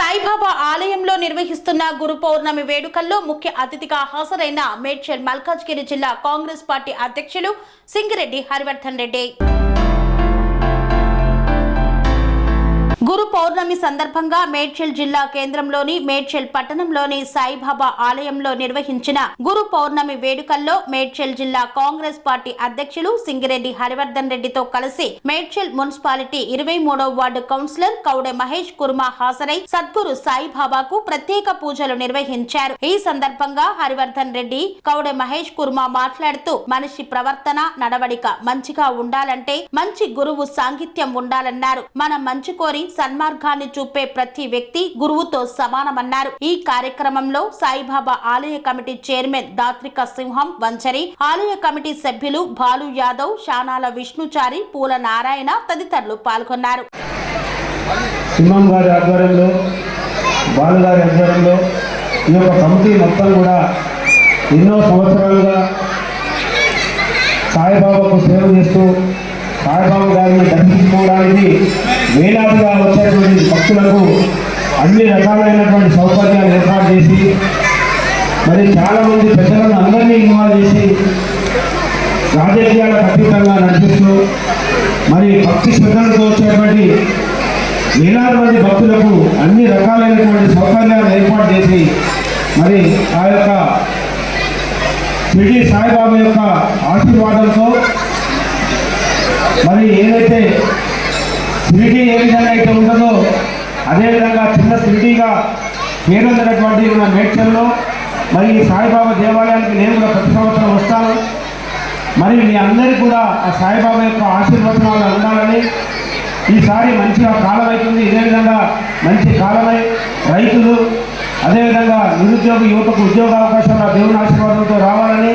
సాయిబాబా ఆలయంలో నిర్వహిస్తున్న గురు పౌర్ణమి వేడుకల్లో ముఖ్య అతిథిగా హాజరైన మేడ్చల్ మల్కాజ్గిరి జిల్లా కాంగ్రెస్ పార్టీ అధ్యక్షులు సింగిరెడ్డి హరివర్ధన్ రెడ్డి. గురు పౌర్ణమి సందర్భంగా మేడ్చల్ జిల్లా కేంద్రంలోని మేడ్చల్ పట్టణంలోని సాయిబాబా ఆలయంలో నిర్వహించిన గురు పౌర్ణమి వేడుకల్లో మేడ్చల్ జిల్లా కాంగ్రెస్ పార్టీ అధ్యక్షులు సింగిరెడ్డి హరివర్ధన్ రెడ్డితో కలిసి మేడ్చల్ మున్సిపాలిటీ ఇరవై మూడవ వార్డు కౌన్సిలర్ కౌడె మహేష్ కుర్మా హాజరై సద్గురు సాయిబాబాకు ప్రత్యేక పూజలు నిర్వహించారు. ఈ సందర్భంగా హరివర్ధన్ రెడ్డి కౌడె మహేష్ కుర్మా మాట్లాడుతూ మనిషి ప్రవర్తన నడవడిక మంచిగా ఉండాలంటే మంచి గురువు సాంగిత్యం ఉండాలన్నారు. మన మంచి కోరి సన్మార్గాన్ని చూపే ప్రతి వ్యక్తి గురువుతో సమానమన్నారు. ఈ కార్యక్రమంలో సాయిబాబా ఆలయ కమిటీ చైర్మన్ దాత్రిక సింహం వంచరి ఆలయ కమిటీ సభ్యులు బాలు యాదవ్ శానాల విష్ణుచారి పూల నారాయణ తదితరులు పాల్గొన్నారు. సింహం గారి ఆధ్వర్యంలో బాలు గారి ఆధ్వర్యంలో ఈ యొక్క కమిటీ మొత్తం కూడా ఎన్నో సంవత్సరాలుగా సాయిబాబాకు సేవ చేస్తూ సాయిబాబు గారిని దర్శించుకోవడానికి వేలాదిగా వచ్చేటువంటి భక్తులకు అన్ని రకాలైనటువంటి సౌకర్యాలు ఏర్పాటు చేసి మరి చాలామంది పెద్దలను అందరినీ ఇన్వాల్వ్ చేసి రాజకీయాలకు అతీతంగా నడిపిస్తూ మరి భక్తి శ్రద్ధలతో వచ్చేటువంటి వేలాది మంది భక్తులకు అన్ని రకాలైనటువంటి సౌకర్యాలు ఏర్పాటు చేసి మరి ఆ యొక్క షిరిడి సాయిబాబా యొక్క ఆశీర్వాదంతో మరి ఏదైతే షిరిడి ఏ విధంగా అయితే ఉంటుందో అదేవిధంగా చిన్న షిరిడిగా పేరొందినటువంటి మన మేడ్చల్లో మరి ఈ సాయిబాబా దేవాలయానికి నేను కూడా ప్రతి సంవత్సరం వస్తాను. మరి మీ అందరికీ కూడా ఆ సాయిబాబా యొక్క ఆశీర్వచనాలు ఉండాలని ఈసారి మంచిగా కాలం అవుతుంది ఇదే విధంగా మంచి కాలమై రైతులు అదేవిధంగా నిరుద్యోగ యువతకు ఉద్యోగ అవకాశాలు దేవుని ఆశీర్వాదంతో రావాలని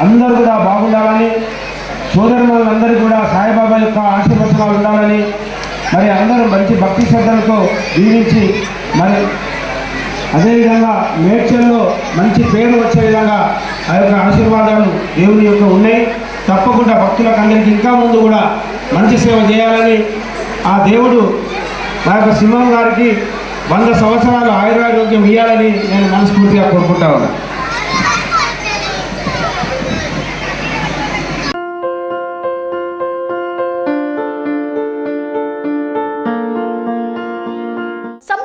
అందరూ కూడా బాగుండాలని సోదరులందరూ కూడా సాయిబాబా యొక్క ఆశీర్వచనాలు ఉండాలని మరి అందరూ మంచి భక్తి శ్రద్ధలతో దీవించి మరి అదేవిధంగా మేడ్చల్లో మంచి పేరు వచ్చే విధంగా ఆ యొక్క ఆశీర్వాదాలు దేవుని యొక్క ఉన్నాయి. తప్పకుండా భక్తులకు అందరికీ ఇంకా ముందు కూడా మంచి సేవ చేయాలని ఆ దేవుడు మా యొక్క సింహం గారికి వంద సంవత్సరాలు ఆయురారోగ్యం ఇవ్వాలని నేను మనస్ఫూర్తిగా కోరుకుంటా ఉన్నాను.